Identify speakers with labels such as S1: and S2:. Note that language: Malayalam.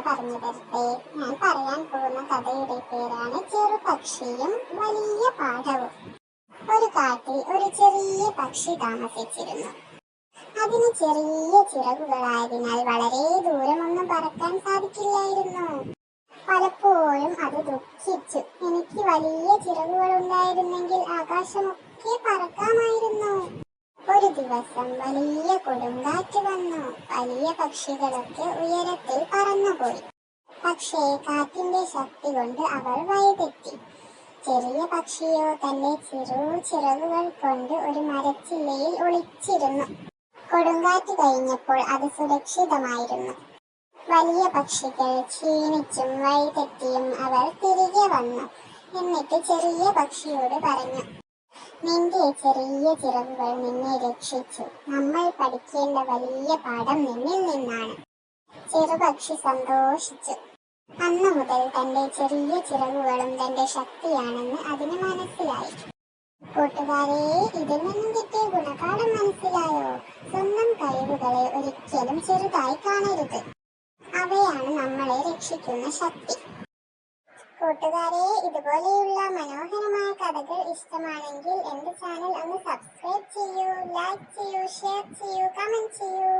S1: പറഞ്ഞു തരട്ടെ ഞാൻ പറയാൻ പോകുന്ന കഥയുടെ പേരാണ് ചെറുപക്ഷിയും വലിയ പാഠവും ഒരു കാട്ടിൽ ഒരു ചെറിയ പക്ഷി താമസിച്ചിരുന്നു. അതിന് ചെറിയ ചിറകുകളായതിനാൽ വളരെ ദൂരമൊന്നും പറക്കാൻ സാധിക്കില്ലായിരുന്നു. പലപ്പോഴും അത് ദുഃഖിച്ചു. എനിക്ക് വലിയ ചിറകുകൾ ഉണ്ടായിരുന്നെങ്കിൽ ആകാശമൊക്കെ പറക്കാമായിരുന്നു. ഒരു ദിവസം വലിയ കൊടുങ്കാറ്റ് വന്നു. വലിയ പക്ഷികളൊക്കെ ഉയരത്തിൽ പറന്നുപോയി. പക്ഷേ കാറ്റിന്റെ ശക്തി കൊണ്ട് അവൾ വഴിതെറ്റി. ചെറിയ പക്ഷിയോ തന്റെ ചെറു ചിറകുകൾ കൊണ്ട് ഒരു മരച്ചില്ലയിൽ ഒളിച്ചിരുന്നു. കൊടുങ്കാറ്റ് കഴിഞ്ഞപ്പോൾ അത് സുരക്ഷിതമായിരുന്നു. വലിയ പക്ഷികൾ ക്ഷീണിച്ചും വഴിതെറ്റിയും അവർ തിരികെ വന്നു. എന്നിട്ട് ചെറിയ പക്ഷിയോട് പറഞ്ഞു നിന്റെ ചെറിയ ചിറകുകൾ നിന്നെ രക്ഷിച്ചു. നമ്മൾ പഠിക്കേണ്ട വലിയ പാഠം നിന്നിൽ നിന്നാണ്. ചെറുപക്ഷി സന്തോഷിച്ചു. അന്നു മുതൽ തന്റെ ചെറിയ ചിറകുകളും തന്റെ ശക്തിയാണെന്ന് അതിന് മനസ്സിലായി. കൂട്ടുകാരെ ഇതിൽ നിന്നും കിട്ടിയ ഗുണപാഠം മനസ്സിലായോ? സ്വന്തം കഴിവുകളെ ഒരിക്കലും ചെറുതായി കാണരുത്. അവയാണ് നമ്മളെ രക്ഷിക്കുന്ന ശക്തി. കൂട്ടുകാരെ ഇതുപോലെയുള്ള മനോഹരമായ കഥകൾ ഇഷ്ടമാണെങ്കിൽ എന്റെ ചാനൽ ഒന്ന് സബ്സ്ക്രൈബ് ചെയ്യൂ ലൈക്ക് ചെയ്യൂ ഷെയർ ചെയ്യൂ കമന്റ് ചെയ്യൂ.